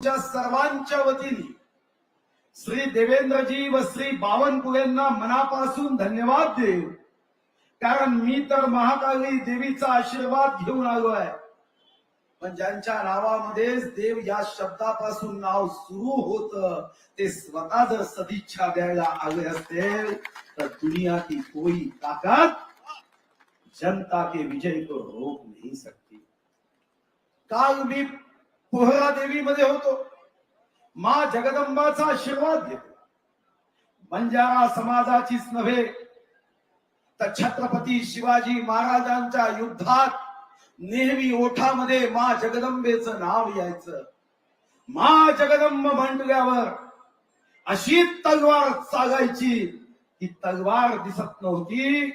तुमच्या सर्वांच्या वतीने श्री देवेंद्रजी व श्री बावनकुळेंना मनापासून धन्यवाद देऊ. कारण मी तर महाकाली देवीचा आशीर्वाद घेऊन आलो आहे. पण ज्यांच्या नावामध्येच देव या शब्दापासून नाव सुरू होत ते स्वतः जर सदिच्छा द्यायला आले असतील तर दुनिया की कोई ताकद जनता के विजय को रोक नहीं सकती. काल मी पोहरा देवीमध्ये होतो. मा जगदंबाचा आशीर्वाद घेतो. बंजारा समाजाचीच नव्हे तर छत्रपती शिवाजी महाराजांच्या युद्धात नेहमी ओठामध्ये मा जगदंबेचं नाव यायचं. मा जगदंब म्हटल्यावर अशी तलवार चालायची ती तलवार दिसत नव्हती.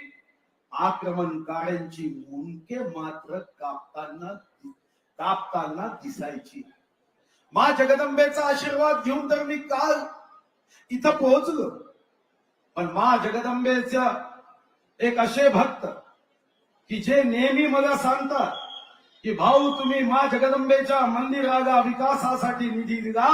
आक्रमणकारांची मुंके मात्र कापताना कापताना दिसायची. मा जगदंबेचा आशीर्वाद घेऊन तर मी काल इथं पोहोचलो. पण मा जगदंबेचा एक असे भक्त की जे नेहमी मला सांगतात की भाऊ तुम्ही मा जगदंबेच्या मंदिराला विकासासाठी निधी दिला.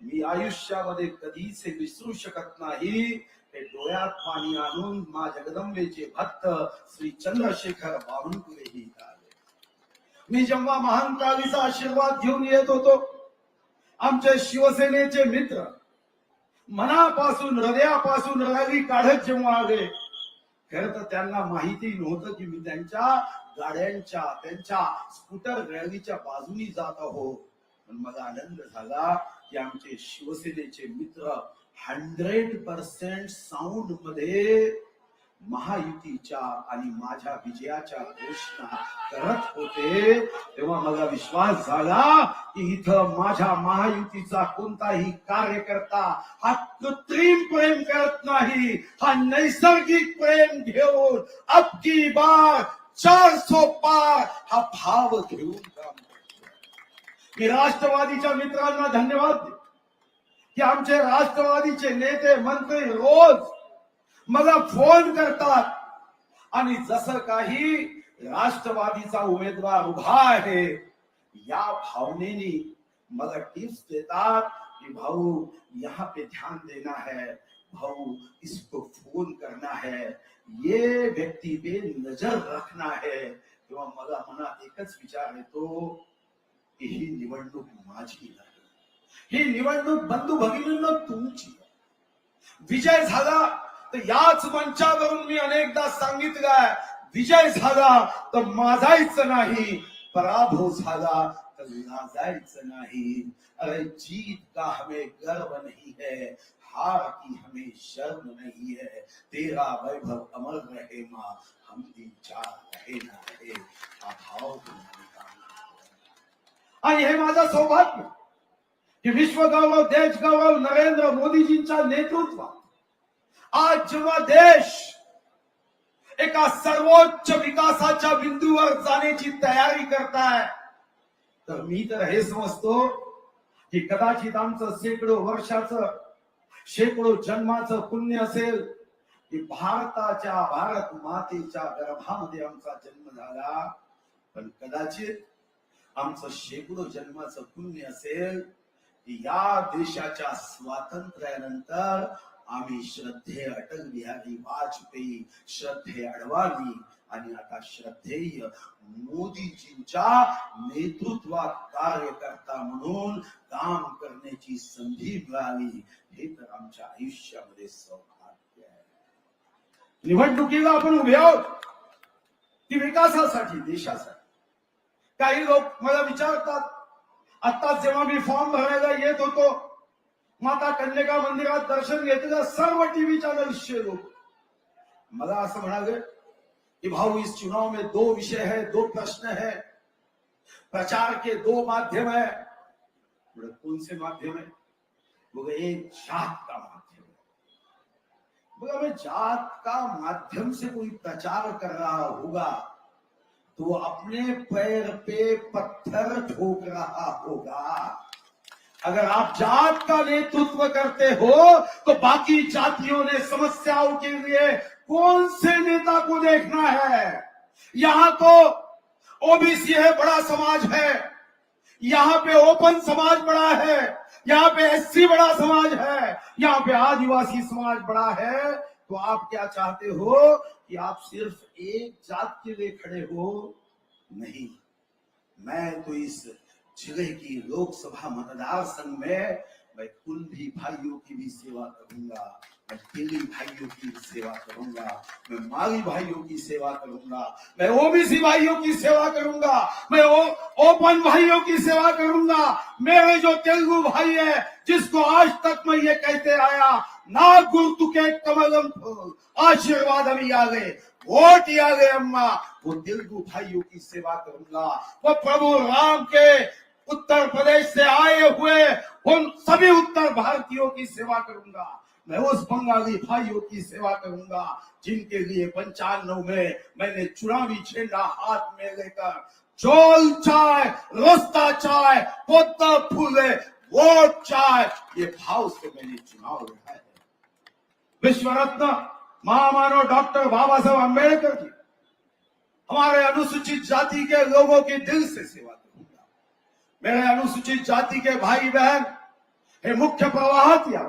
मी आयुष्यामध्ये कधीच विसरू शकत नाही. हे डोळ्यात पाणी आणून मा जगदंबेचे भक्त श्री चंद्रशेखर बावनकुळे लिहितात मी जेव्हा महानकालीचा आशीर्वाद घेऊन येत होतो आमचे शिवसेनेचे मित्र मनापासून हृदयापासून रॅली काढत जेव्हा आले खर तर त्यांना माहिती नव्हतं की मी त्यांच्या गाड्यांच्या त्यांच्या स्कूटर रॅलीच्या बाजूनी जात आहो पण मला आनंद झाला की आमचे शिवसेनेचे मित्र हंड्रेड पर्सेंट साऊंडमध्ये महायुतीच्या आणि माझ्या विजयाच्या घोषणा करत होते. तेव्हा मला विश्वास झाला की इथं माझ्या महायुतीचा कोणताही कार्यकर्ता हा कृत्रिम प्रेम करत नाही. हा नैसर्गिक प्रेम घेऊन अबकी बार चार सो पार हा भाव घेऊन काम करतो मी राष्ट्रवादीच्या मित्रांना धन्यवाद देतो. की आमचे राष्ट्रवादीचे नेते मंत्री रोज मला फोन करतात. आणि जसं काही राष्ट्रवादीचा उमेदवार उभा आहे या भावनेने मला टिप्स देतात कि भाऊ यहाँ पे ध्यान देना है. भाऊ इसको फोन करना है. ये व्यक्ती पे नजर रखना है. तेव्हा मला मनात एकच विचार येतो की ही निवडणूक माझी नाही. ही निवडणूक बंधू भगिनींना तुमची विजय झाला तर याच मंचावरून मी अनेकदा सांगितलंय विजय झाला तर माझायच नाही पराभव झाला तर लाजायचं नाही. अरे जीत का हमें गर्व नहीं है हार की हमें शर्म नहीं है तेरा वैभव अमर रहे माँ हम तीन चार रहे ना रहे अभाव भाव आणि हे माझं सौभाग्य की विश्वगौरव देश गौरव नरेंद्र मोदीजींच्या नेतृत्वात आज जेव्हा देश एका सर्वोच्च विकासाच्या बिंदूवर जाण्याची तयारी करताय तर मी तर हे समजतो की कदाचित आमचं शेकडो वर्षाचं शेकडो जन्माचं पुण्य असेल की भारताच्या भारत मातेच्या गर्भामध्ये आमचा जन्म झाला. पण कदाचित आमचं शेकडो जन्माचं पुण्य असेल की या देशाच्या स्वातंत्र्यानंतर आम्ही श्रद्धे अटल बिहारी वाजपेयी श्रद्धे अडवाणी आणि आता श्रद्धेय मोदीजींच्या नेतृत्वात कार्यकर्ता म्हणून काम करण्याची संधी मिळाली. हे तर आमच्या आयुष्यामध्ये सौभाग्य आहे. निवडणुकीला आपण उभे आहोत. ती विकासासाठी देशासाठी. काही लोक मला विचारतात आता जेव्हा मी फॉर्म भरायला येत होतो माता कन्यका मंदिरात दर्शन घेतलं सर्व टीव्ही चॅनल्सचे लोक मला कि भाऊ, इस चुनाव में दो विषय है, दो प्रश्न है. प्रचार के दो माध्यम है. बोले कौन से माध्यम है? बोले एक जात का माध्यम है. बोला मैं जात का माध्यम से कोई प्रचार कर रहा होगा तो अपने पैर पे पत्थर ठोक रहा होगा. अगर आप जात का नेतृत्व करते हो तो बाकी जातियों ने समस्याओं के लिए कौन से नेता को देखना है? यहाँ तो ओबीसी है, बड़ा समाज है। यहाँ पे ओपन समाज बड़ा है। यहाँ पे एससी बड़ा समाज है। यहाँ पे आदिवासी समाज बड़ा है। तो आप क्या चाहते हो कि आप सिर्फ़ एक जात के लिए खड़े हो? नहीं। मैं तो इस ज़िले की लोकसभा मतदार संघ में मैं कुंभी भाइयों की भी सेवा करूँगा। मैं तेली भाइयों की सेवा करूँगा। मैं माली भाइयों की सेवा करूँगा। मैं ओबीसी भाइयों की सेवा करूँगा। मैं ओपन भाइयों की सेवा करूँगा। मेरे जो तेलुगु भाई है, जिसको आज तक मैं ये कहते आया ना गुर्तु के कमलम आशीर्वाद आ गए वोट आ गए अम्मा। वो तेलुगु भाइयों की सेवा करूँगा। वो प्रभु राम के उत्तर प्रदेश से आए हुए उन सभी उत्तर भारतीयों की सेवा करूँगा। मैं उस बंगाली भाइयों की सेवा करूँगा, जिनके लिए पंचानवे में मैंने चुनावी झंडा हाथ में लेकर चोल चाय, रोस्ता चाय, पोता फूले, वोट चाय, ये भाव से मैंने चुनाव लड़ा है। विश्व रत्न महामानव डॉक्टर बाबा साहब अंबेडकर की हमारे अनुसूचित जाति के लोगों की दिल से सेवा मेरे अनुसूचित जाति के भाई बहन, हे मुख्य प्रवाहात या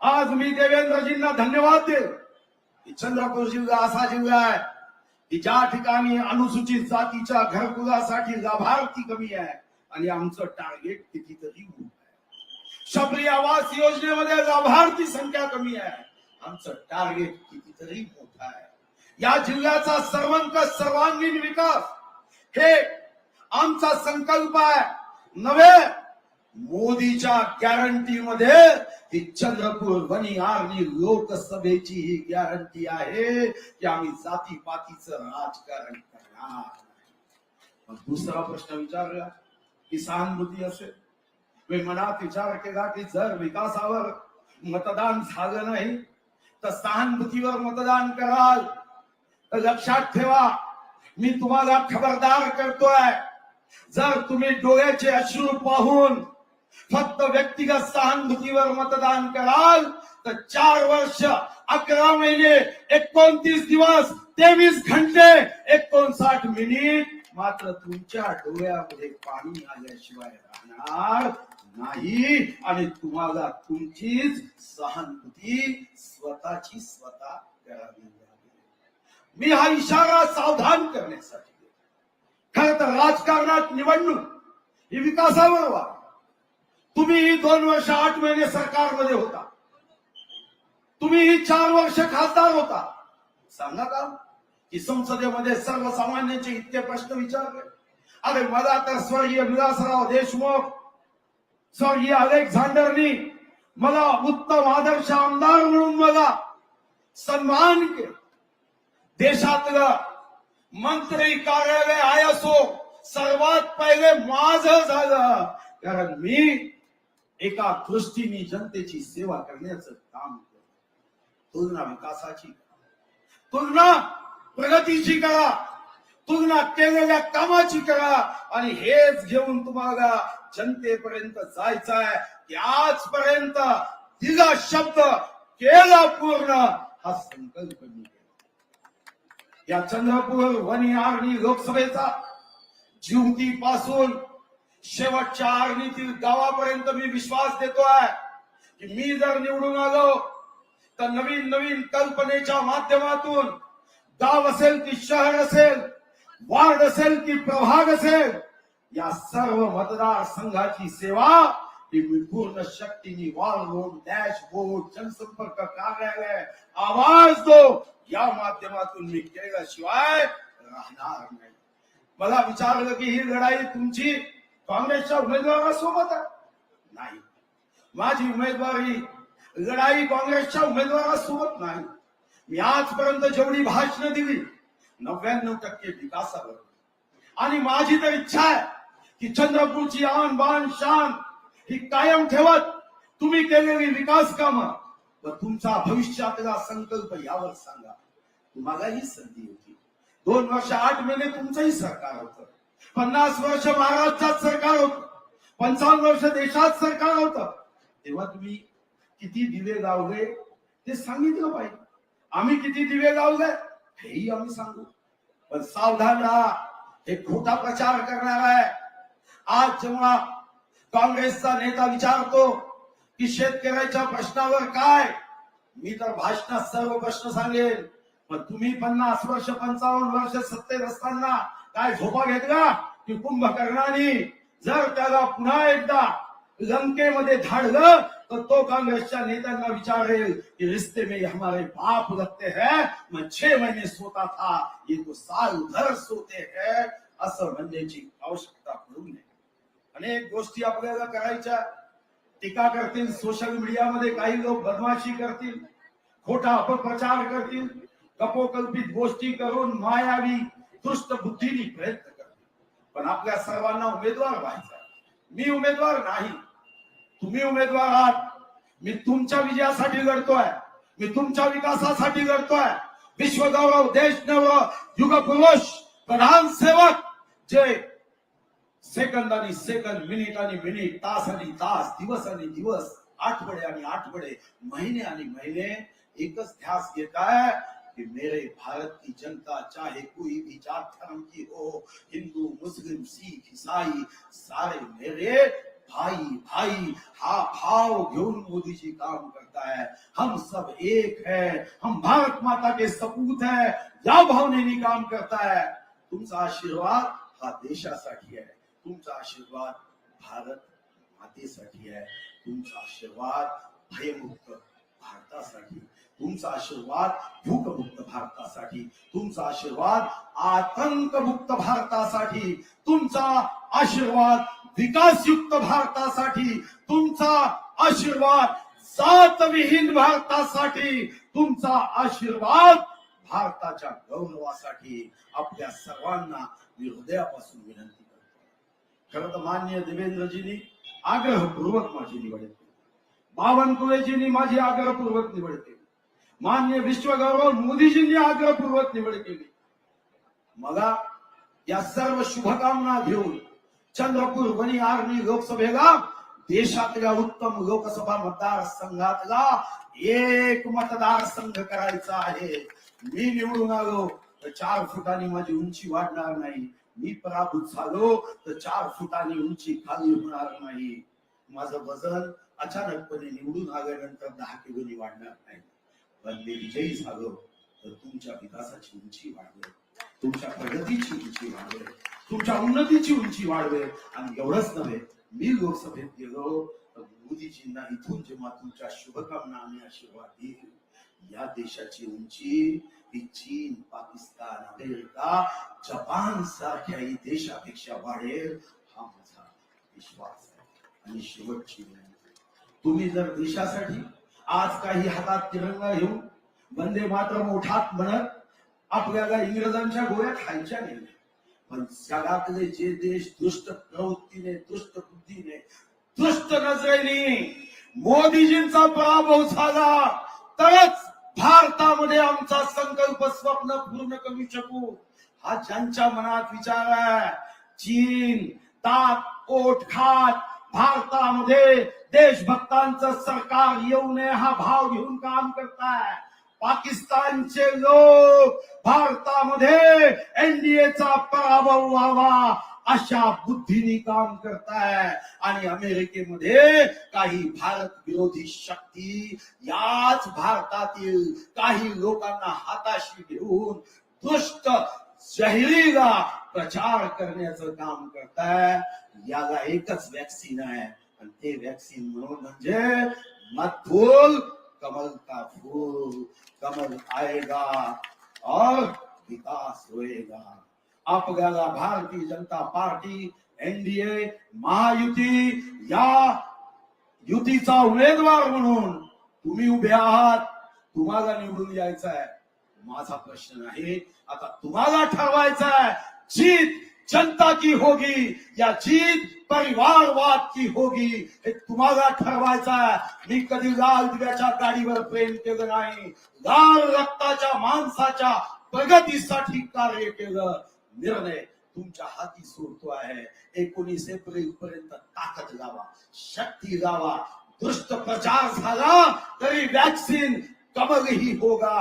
आज मी देवेंद्रजींना धन्यवाद की चंद्रपूर जिल्हा असा जिल्हा आहे की ज्या ठिकाणी अनुसूचित जातीच्या घरकुलासाठी लाभार्थी कमी आहे आणि आमचं टार्गेट कितीतरी शबरी आवास योजनेमध्ये लाभार्थी संख्या कमी आहे. आमचं टार्गेट कितीतरी मोठं आहे. या जिल्ह्याचा सर्वंकष सर्वांगीण विकास, हे आमचा संकल्प आहे. नव्हे? मोदीच्या गॅरंटी मध्ये ही चंद्रपूर वणी आर्मी लोकसभेची ही गॅरंटी आहे की आम्ही जाती पातीच राजकारण करणार दुसरा प्रश्न विचारला की सहानुभूती असेल. मी मनात विचार केला की जर विकासावर मतदान झालं नाही तर सहानुभूतीवर मतदान कराल. तर लक्षात ठेवा मी तुम्हाला खबरदार करतोय. जर तुम्ही डोळ्याचे अश्रू पाहून फक्त व्यक्तिगत सहानुभूतीवर मतदान कराल तर चार वर्ष अकरा महिने एकोणतीस दिवस तेवीस घंटे एकोणसाठ मिनिट मात्र तुमच्या डोळ्यामध्ये पाणी आल्याशिवाय राहणार नाही. आणि तुम्हाला तुमचीच सहानुभूती स्वतःची स्वतः करावी लागेल. मी हा इशारा सावधान करण्यासाठी खर तर राजकारणात निवडणूक ही विकासावर वा तुम्ही ही दोन वर्ष आठ महिने सरकारमध्ये होता. तुम्ही ही चार वर्ष खासदार होता. सांगा का? की संसदेमध्ये सर्वसामान्यांचे इतके प्रश्न विचारले. अरे मला तर स्वर्गीय विलासराव देशमुख स्वर्गीय अलेक्झांडरनी मला उत्तम आदर्श आमदार म्हणून मला सन्मान केला. देशातलं मंत्री कार्यालय आय असो सर्वात पहिले माझं झालं. कारण मी एका दृष्टीने जनतेची सेवा करण्याचं काम करतो. तुलना विकासाची तुलना प्रगतीची करा. तुलना केलेल्या कामाची करा. आणि हेच घेऊन तुम्हाला जनतेपर्यंत जायचं आहे की आजपर्यंत शब्द केला पूर्ण हा संकल्प मी या चंद्रपूर वनी आर्णी लोकसभेचा जिवती पासून शेवटच्या आर्णीतील गावापर्यंत मी विश्वास देतोय की मी जर निवडून आलो तर नवीन नवीन कल्पनेच्या माध्यमातून गाव असेल की शहर असेल वार्ड असेल की प्रभाग असेल या सर्व मतदार संघाची सेवा ही मी पूर्ण शक्तीने वॉल रोड डॅशबोर्ड जनसंपर्क कार्यालय आवाज दो या माध्यमातून मी केल्याशिवाय राहणार नाही. मला विचारलं की ही लढाई तुमची काँग्रेसच्या उमेदवारासोबत आहे? नाही. माझी उमेदवारी लढाई काँग्रेसच्या उमेदवारासोबत नाही. मी आजपर्यंत जेवढी भाषणं दिली नव्याण्णव टक्के विकासावर. आणि माझी तर इच्छा आहे की चंद्रपूरची आन बान शान ही कायम ठेवत तुम्ही केलेली विकास कामं व तुमचा भविष्यातला संकल्प यावर सांगा. तुम्हाला ही संधी होती. दोन वर्ष आठ महिने तुमचंही सरकार होतं. पन्नास वर्ष महाराष्ट्रात सरकार होत. पंचावन्न वर्ष देशात सरकार होतं. तेव्हा तुम्ही किती दिवे लावले ते सांगितलं पाहिजे. आम्ही किती दिवे लावले हेही आम्ही सांगू. पण सावधान राहा हे खोटा प्रचार करणार आहे. आज जेव्हा काँग्रेसचा नेता विचारतो की शेतकऱ्याच्या प्रश्नावर काय? मी तर भाषणात सर्व प्रश्न सांगेल पण तुम्ही पन्नास वर्ष पंचावन्न वर्ष सत्तेत असताना काय झोपा घेतला? की कुंभकर्णाने? जर त्याला पुन्हा एकदा लंकेमध्ये धाडलं तर तो काँग्रेसच्या नेत्यांना विचारेल की रिश्ते में हमारे बाप लगते हैं मग छे महिने सोता था ये तो साल भर सोते है असं म्हणण्याची आवश्यकता पडू नये. अनेक गोष्टी आपल्याला करायच्या टीका करतील सोशल मीडियामध्ये काही लोक बदमाशी करतील खोटा अपप्रचार करतील कपोकल्पित गोष्टी करून मायावी दुष्ट बुद्धीने प्रयत्न करतील. पण आपल्या सर्वांना उमेदवार व्हायचा मी उमेदवार नाही. तुम्ही उमेदवार आहात. मी तुमच्या विजयासाठी लढतोय. मी तुमच्या विकासासाठी लढतोय. विश्वगौरव देश नव युगपुरुष प्रधान सेवक जे सेकंद आणि सेकंद मिनिट आणि मिनिट तास आणि तास दिवस आणि दिवस आठवडे आणि आठवडे महीने आणि महीने एकच ध्यास घेत आहे कि मेरे भारत की जनता चाहे कोई भी जात धर्म की हो, हिंदू, मुस्लिम, सिख, ईसाई, सारे मेरे भाई भाई, हा भाव घेऊन मोदी जी काम करता है हम सब एक है, हम भारत माता के सपूत है, या भावनेने काम करता है तुमचा आशीर्वाद हा देशासाठी आहे. तुमचा आशीर्वाद भारत मातेसाठी आहे. तुमचा आशीर्वाद भयमुक्त भारतासाठी. तुमचा आशीर्वाद भूकमुक्त भारतासाठी. तुमचा आशीर्वाद आतंकमुक्त भारतासाठी. तुमचा आशीर्वाद विकासयुक्त भारतासाठी. तुमचा आशीर्वाद जातविहीन भारतासाठी. तुमचा आशीर्वाद भारताच्या गौरवासाठी. आपल्या सर्वांना मी हृदयापासून विनंती खरं तर मान्य देवेंद्रजींनी आग्रहपूर्वक माझी निवड केली. बावनकुळेजींनी माझी आग्रहपूर्वक निवड केली. मान्य विश्वगौरव मोदीजींनी आग्रहपूर्वक निवड केली. मला या सर्व शुभकामना घेऊन चंद्रपूर वणी आर्मी लोकसभेला देशातल्या उत्तम लोकसभा मतदारसंघातला एक मतदारसंघ करायचा आहे. मी निवडून आलो तर चार फुटांनी माझी उंची वाढणार नाही. मी पराभूत झालो तर चार फुटांनी उंची खाली होणार नाही. माझं वजन अचानकपणे निवडून आल्यानंतर दहा किलोनी वाढणार नाही. पण मी विजयी झालो तर तुमच्या विकासाची उंची वाढवेल. तुमच्या प्रगतीची उंची वाढवेल. तुमच्या उन्नतीची उंची वाढवेल. आणि एवढंच नव्हे मी लोकसभेत गेलो तर मोदीजींना इथून जेव्हा तुमच्या शुभकामना आणि आशीर्वाद देईल या देशाची उंची ही चीन पाकिस्तान अमेरिका जपान सारख्याही देशापेक्षा वाढेल हा माझा विश्वास आहे. आणि शेवटची तुम्ही जर देशासाठी आज काही हातात तिरंगा घेऊन वंदे मात्र मोठात म्हणत आपल्याला इंग्रजांच्या गोळ्या खायच्या नाही पण जगातले जे देश दुष्ट प्रवृत्तीने दुष्ट बुद्धीने दुष्ट नजरेने मोदीजींचा पराभव झाला तरच भारतामध्ये आमचा संकल्प स्वप्न पूर्ण करू शकू. हा ज्यांच्या मनात विचार आहे चीन ताक ओठ खात भारतामध्ये देशभक्तांचं सरकार येऊ नये हा भाव घेऊन काम करताय. पाकिस्तानचे लोक भारतामध्ये एनडीएचा पराभव व्हावा. अशा बुद्धीने काम करताय आणि अमेरिकेमध्ये काही भारत विरोधी शक्ती याच भारतातील काही लोकांना हाताशी घेऊन दुष्ट शहरीला प्रचार करण्याचं काम करताय याला एकच वॅक्सिन आहे। आणि ते वॅक्सिन म्हणून म्हणजे मत भूल कमल का फूल, कमल आएगा और विकास होएगा। आपल्याला भारतीय जनता पार्टी एनडीए महायुती या युतीचा उमेदवार म्हणून तुम्ही उभे आहात तुम्हाला निवडून यायचं आहे. माझा प्रश्न नाही आता तुम्हाला ठरवायचा आहे जीत जनता की होगी या जीत परिवारवाद की होगी हे तुम्हाला ठरवायचं आहे. मी कधी लाल दिव्याच्या गाडीवर प्रेम केलं नाही लाल रक्ताच्या माणसाच्या प्रगतीसाठी कार्य केलं. निर्णय तुमच्या हाती सोडतो आहे. एकोणीस एप्रिल पर्यंत ताकद लावा शक्ती लावा दुष्ट प्रचार झाला तरी वॅक्सिन कमल ही होगा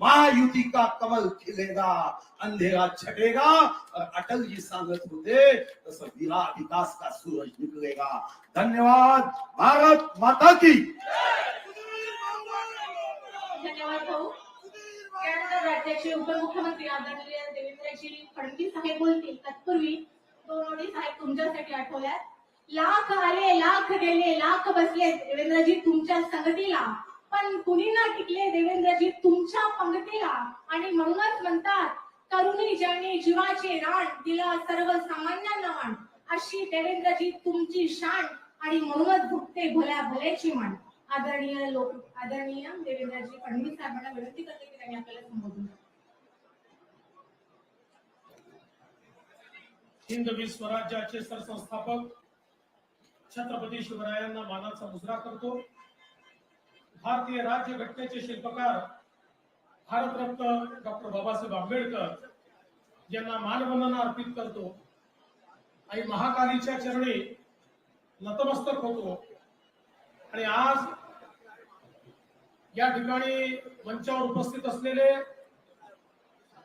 महायुति का कमल खिलेगा अंधेरा छटेगा. और अटल जी सांगत होते तसं विरा विकास का सूरज निकलेगा. धन्यवाद. भारत माता की. धन्यवाद भाऊ. त्यानंतर राज्याचे उपमुख्यमंत्री आदरणीय देवेंद्रजी फडणवीस साहेब बोलतील. तत्पूर्वी दोन ओळी साहेब तुमच्यासाठी आठवल्यात. लाख आले लाख गेले लाख बसले देवेंद्रजी तुमच्या संगतीला. पण कुणी ना टिकले देवेंद्रजी तुमच्या पंगतीला. आणि म्हणूनच म्हणतात तरुणी ज्याने जीवाचे राण दिला सर्वसामान्यांना मान अशी देवेंद्रजी तुमची शान आणि म्हणूनच भुकते भल्या भल्याची मान. आदरणीय लोक आदरणीय देवेंद्रजी फडणवीस साहेबांना विनंती करते की त्यांनी आपल्याला संबोधून हिंदवी स्वराज्याचे सरसंस्थापक छत्रपती शिवरायांना मानाचा मुजरा करतो. भारतीय राज्य घटनेचे शिल्पकार भारतरत्न डॉक्टर बाबासाहेब आंबेडकर यांना मानवंदना अर्पित करतो. आणि महाकालीच्या चरणी नतमस्तक होतो. आणि आज या ठिकाणी मंचावर उपस्थित असलेले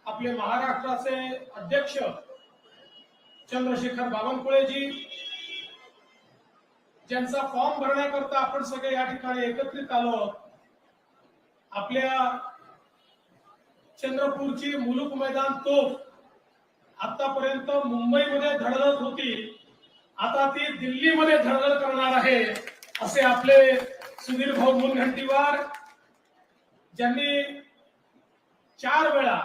आपले महाराष्ट्राचे अध्यक्ष चंद्रशेखर बावनकुळेजी ज्यांचा फॉर्म भरण्याकरता आपण सगळे या ठिकाणी एकत्रित आलो आपल्या चंद्रपूरची मुलुक मैदान तोफ आतापर्यंत मुंबईमध्ये धडधड होती. आता ती दिल्लीमध्ये धडधड करणार आहे असे आपले सुधीर भाऊ मुनघंटीवार ज्यांनी चार वेळा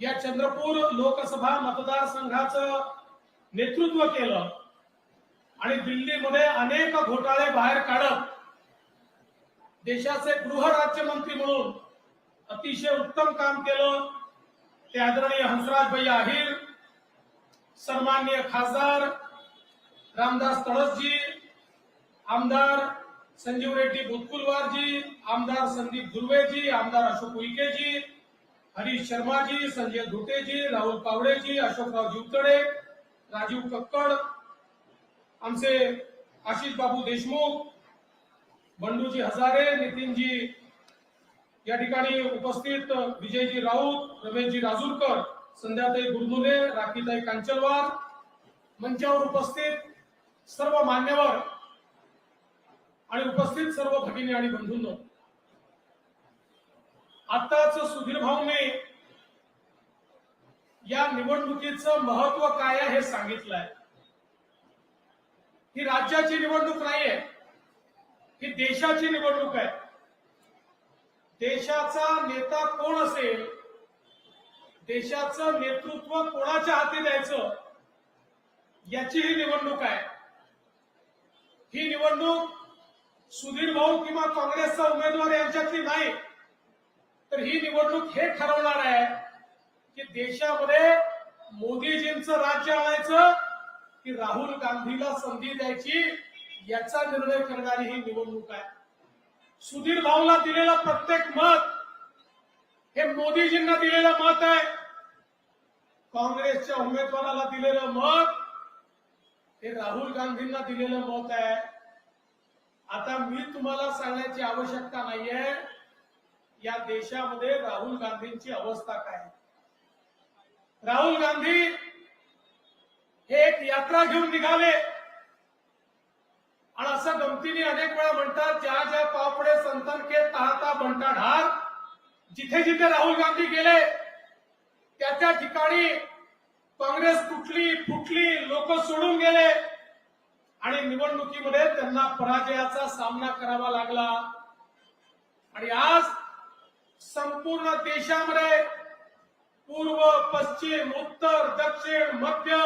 या चंद्रपूर लोकसभा मतदारसंघाचं नेतृत्व केलं आणि दिल्लीमध्ये अनेक घोटाळे बाहेर काढत देशाचे गृह राज्यमंत्री म्हणून अतिशय उत्तम काम केलं. ते आदरणीय हंसराज भाई आहिर सन्माननीय खासदार रामदास तळसजी आमदार संजीव रेड्डी बुतकुलवारजी आमदार संदीप दुर्वेजी आमदार अशोक उईकेजी हरीश शर्माजी संजय धुटेजी राहुल पावडेजी अशोकराव जीवतडे राजीव कक्कड आमचे आशिष बाबू देशमुख बंडूजी हजारे नितीनजी या ठिकाणी उपस्थित विजयजी राऊत रमेशजी राजूरकर संध्याताई गुरमुले राखीताई कांचलवार मंचावर उपस्थित सर्व मान्यवर आणि उपस्थित सर्व भगिनी आणि बंधूंनो आताच सुधीर भाऊने या निवडणुकीचं महत्त्व काय आहे हे सांगितलंय. ही राज्याची निवडणूक नाहीये ही देशाची निवडणूक आहे. देशाचा नेता कोण असेल देशाचं नेतृत्व कोणाच्या हाती द्यायचं याची ही निवडणूक आहे. ही निवडणूक सुधीर भाऊ किंवा काँग्रेसचा उमेदवार यांच्यातली नाही. तर ही निवडणूक हे ठरवणार आहे की देशामध्ये मोदीजींचं राज्य आणायचं की राहुल गांधीला संधी द्यायची याचा निर्णय करणारी ही निवडणूक आहे. सुधीर भाऊला दिलेलं प्रत्येक मत हे मोदीजींना दिलेलं मत आहे. काँग्रेसच्या उमेदवाराला दिलेलं मत हे राहुल गांधींना दिलेलं मत आहे. आता मी तुम्हाला सांगण्याची आवश्यकता नाहीये. या देशामध्ये राहुल गांधींची अवस्था काय राहुल गांधी हे एक यात्रा घेऊन निघाले. आणि असं गमतीने अनेक वेळा म्हणतात ज्या ज्या पापडे संतनके ताहता बनता ढार जिथे जिथे राहुल गांधी गेले त्या त्या ठिकाणी काँग्रेस तुटली फुटली लोक सोडून गेले. आणि निवडणुकीमध्ये त्यांना पराजयाचा सामना करावा लागला. आणि आज संपूर्ण देशामध्ये पूर्व पश्चिम उत्तर दक्षिण मध्य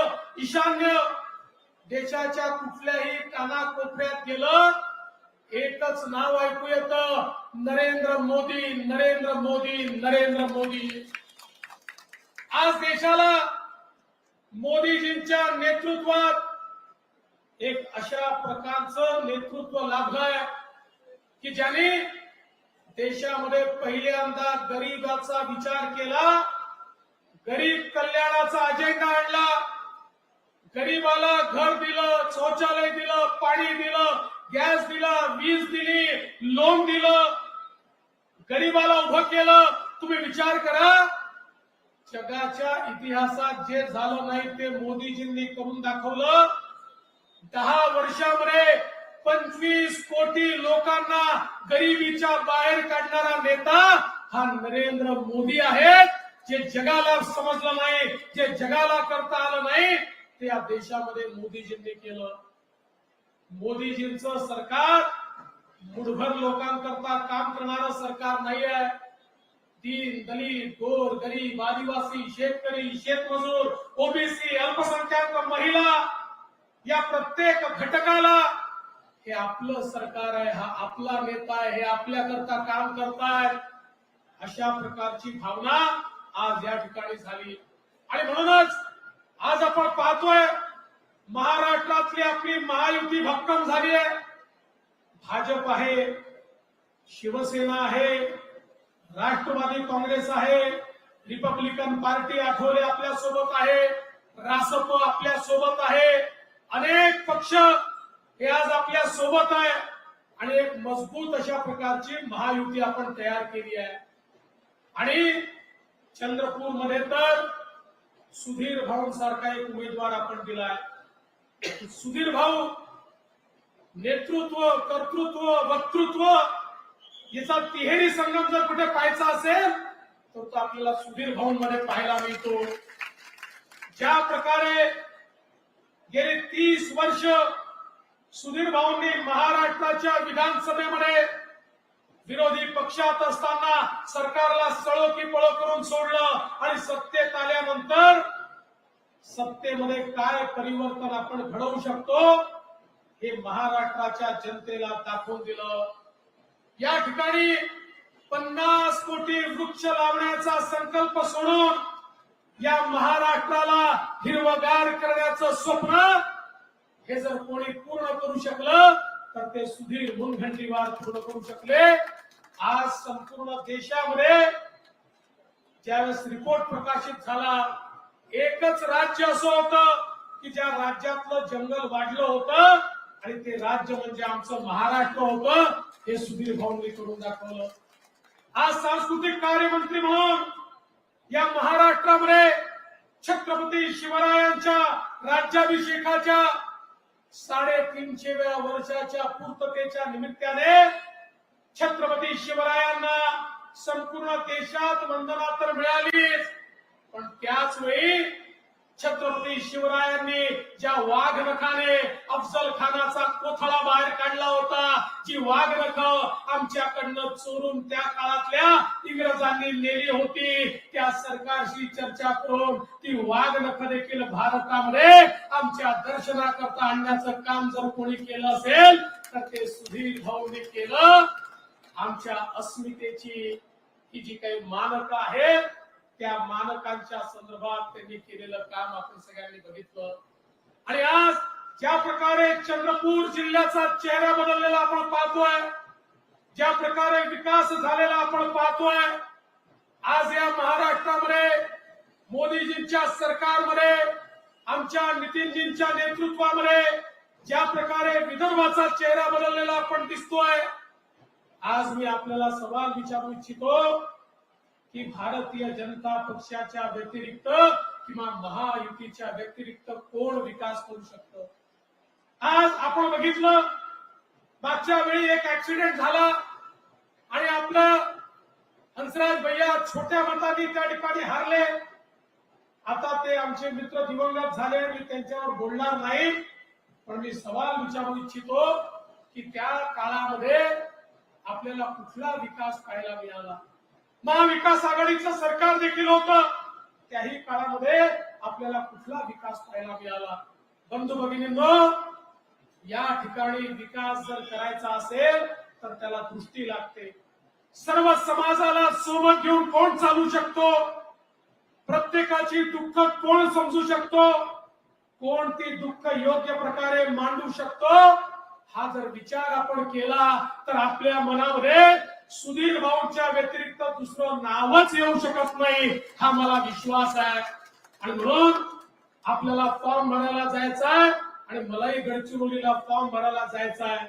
ईशान्य देशाच्या कुठल्याही कानाकोपऱ्यात गेलं एकच नाव ऐकू येतं नरेंद्र मोदी नरेंद्र मोदी नरेंद्र मोदी. आज देशाला मोदीजींच्या नेतृत्वात एक अशा प्रकारचं नेतृत्व लाभलंय की ज्याने देशामध्ये पहिल्यांदा गरीबाचा विचार केला गरीब कल्याणाचा अजेंडा आणला गरीबाला घर दिलं शौचालय दिलं पाणी दिलं गॅस दिला वीज दिली लोन दिलं गरीबाला उभं केलं. तुम्ही विचार करा जगाच्या इतिहासात जे झालं नाही ते मोदीजींनी करून दाखवलं. दहा वर्षामध्ये पंचवीस कोटी लोकांना गरिबीच्या बाहेर काढणारा नेता हा नरेंद्र मोदी आहेत. जे जगाला समजलं नाही जे जगाला करता आलं नाही ते या देशामध्ये मोदीजींनी केलं. मोदीजींच सरकार मुठभर लोकांकरता काम करणार सरकार नाही आहे दीन दलित गोर गरीब आदिवासी शेतकरी शेतमजूर ओबीसी अल्पसंख्याक महिला या प्रत्येक घटकाला हे आपलं सरकार आहे हा आपला नेता आहे हे आपल्याकरता काम करतायत अशा प्रकारची भावना आज या ठिकाणी झाली. आणि म्हणूनच आज आपण पाहतोय महाराष्ट्रातली आपली महायुती भक्कम झाली आहे. भाजप आहे शिवसेना आहे राष्ट्रवादी काँग्रेस आहे रिपब्लिकन पार्टी आठवले आपल्यासोबत आहे रासप आपल्यासोबत आहे अनेक पक्ष हे आज आपल्यासोबत आहे आणि एक मजबूत अशा प्रकारची महायुती आपण तयार केली आहे. आणि चंद्रपूरमध्ये तर सुधीर भाऊ सारखा एक उमेदवार आपण दिलाय सुधीर भाऊ नेतृत्व कर्तृत्व वक्तृत्व याचा तिहेरी संगम जर कुठे पाहायचा असेल तर तो आपल्याला सुधीर भाऊंमध्ये पाहायला मिळतो. ज्या प्रकारे गेली तीस वर्ष सुधीर भाऊंनी महाराष्ट्राच्या विधानसभेमध्ये विरोधी पक्षात असताना सरकारला सळो की पळो करून सोडलं आणि सत्तेत आल्यानंतर सत्तेमध्ये काय परिवर्तन आपण घडवू शकतो हे महाराष्ट्राच्या जनतेला दाखवून दिलं. या ठिकाणी पन्नास कोटी वृक्ष लावण्याचा संकल्प सोडून या महाराष्ट्राला हिरवगार करण्याचं स्वप्न हे जर कोणी पूर्ण करू शकलं तर ते सुधीर मुनगंटीवार पूर्ण करू शकले. आज संपूर्ण देशामध्ये ज्यावेळेस रिपोर्ट प्रकाशित झाला एकच राज्य असं होतं की ज्या राज्यातलं जंगल वाढलं होतं आणि ते राज्य म्हणजे आमचं महाराष्ट्र होतं हे सुधीर भाऊंनी करून दाखवलं. आज सांस्कृतिक कार्यमंत्री म्हणून या महाराष्ट्रामध्ये छत्रपती शिवरायांच्या राज्याभिषेकाच्या साडेतीनशेव्या वर्षाच्या पूर्ततेच्या निमित्ताने छत्रपती शिवरायांना संपूर्ण देशात वंदना तर मिळालीच. पण त्याच वेळी छत्रपती शिवरायांनी ज्या वाघनखाने अफजल खानाचा कोथळा बाहेर काढला होता जी वाघनख आमच्याकडनं चोरून त्या काळातल्या इंग्रजांनी नेली होती त्या सरकारशी चर्चा करून ती वाघनख देखील भारतामध्ये आमच्या दर्शनाकरता आणण्याचं काम जर कोणी केलं असेल तर ते सुधीर भाऊंनी केलं. आमच्या अस्मितेची ही जी काही मानक आहेत त्या मानकांच्या संदर्भात त्यांनी केलेलं काम आपण सगळ्यांनी बघितलं. आणि आज ज्या प्रकारे चंद्रपूर जिल्ह्याचा चेहरा बदललेला आपण पाहतोय ज्या प्रकारे विकास झालेला आपण पाहतोय आज या महाराष्ट्रामध्ये मोदीजींच्या सरकारमध्ये आमच्या नितीनजींच्या नेतृत्वामध्ये ज्या प्रकारे विदर्भाचा चेहरा बदललेला आपण दिसतोय आज मी आपल्याला सवाल विचारू इच्छितो की भारतीय जनता पक्षाच्या व्यतिरिक्त किंवा महायुतीच्या व्यतिरिक्त कोण विकास करू शकत? आज आपण बघितलं मागच्या वेळी एक ऍक्सिडेंट झाला आणि आपलं हंसराज भैया छोट्या मतांनी त्या ठिकाणी हारले. आता ते आमचे मित्र दिवंगत झाले मी त्यांच्यावर बोलणार नाही पण मी सवाल विचारू इच्छितो की त्या काळामध्ये आपल्याला कुठला विकास पाहायला मिळाला? महाविकास आघाडीचं सरकार देखील होतं. त्याही काळामध्ये आपल्याला कुठला विकास पाहायला मिळाला? बंधू भगिनींनो या ठिकाणी विकास जर करायचा असेल तर त्याला दृष्टी लागते. सर्व समाजाला सोबत घेऊन कोण चालू शकतो? प्रत्येकाची दुःख कोण समजू शकतो? कोण ती दुःख योग्य प्रकारे मांडू शकतो? हा जर विचार आपण केला तर आपल्या मनामध्ये सुधीर भाऊच्या व्यतिरिक्त दुसरं नावच येऊ शकत नाही हा मला विश्वास आहे. आणि म्हणून आपल्याला फॉर्म भरायला जायचा आहे आणि मलाही गडचिरोलीला फॉर्म भरायला जायचा आहे.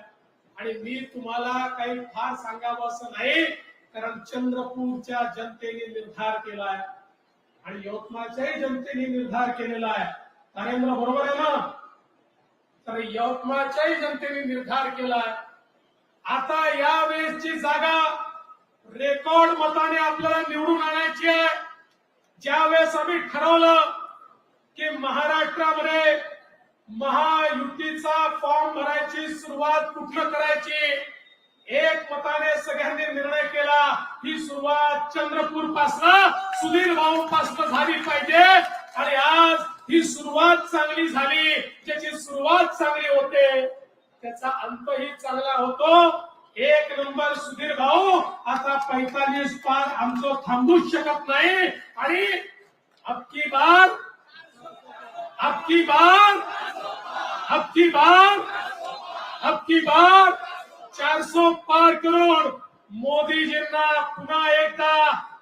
आणि मी तुम्हाला काही फार सांगावं असं नाही कारण चंद्रपूरच्या जनतेने निर्धार केलाय आणि यवतमाळच्याही जनतेने निर्धार केलेला आहे. नरेंद्र बरोबर आहे ना? तर यवतमाळच्याही जनतेने निर्धार केलाय आता या वेळेसची जागा रेकॉर्ड मताने आपल्याला निवडून आणायची आहे. ज्यावेळेस आम्ही ठरवलं की महाराष्ट्रामध्ये महायुतीचा फॉर्म भरायची सुरुवात कुठलं करायची? एक मताने सगळ्यांनी निर्णय केला. ही सुरुवात चंद्रपूर पासन सुधीर भाऊ पासन झाली पाहिजे. आणि आज ही सुरुवात चांगली झाली. ज्याची सुरुवात चांगली होते त्याचा अंतही चांगला होतो. एक नंबर सुधीर भाऊ आता पैतालीस पार आमचं थांबूच शकत नाही. आणि अबकी बार अबकी बार अबकी बार अबकी बार चारशे पार करोड. मोदीजींना पुन्हा एकदा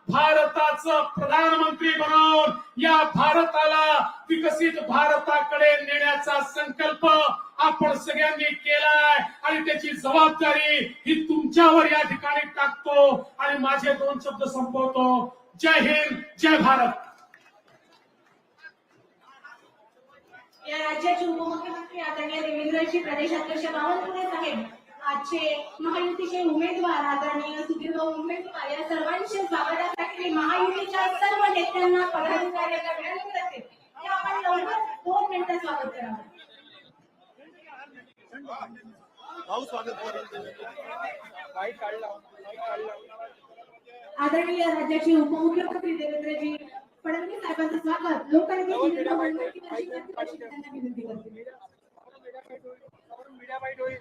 भारताचं प्रधानमंत्री बनवून या भारताला विकसित भारताकडे नेण्याचा संकल्प आपण सगळ्यांनी केलाय. आणि त्याची जबाबदारी ही तुमच्यावर या ठिकाणी टाकतो आणि माझे दोन शब्द संपवतो. जय हिंद जय भारत. या राज्याचे उपमुख्यमंत्री आदरणीय देवेंद्रजी प्रदेशाध्यक्ष बावनकुळे साहेब आजचे महायुतीचे उमेदवार आदरणीय सुधीरभाऊ उमेदवार या सर्वांचे स्वागतासाठी महायुतीच्या सर्व नेत्यांना पदाधिकाऱ्यांना विनंती करते. की आपण लवकर दोन मिनिटं स्वागत करावं. आदरणीय राज्याचे उपमुख्यमंत्री देवेंद्रजी फडणवीस साहेबांचं स्वागत. यांची त्यांना विनंती करते. मीडिया बाईट होईल.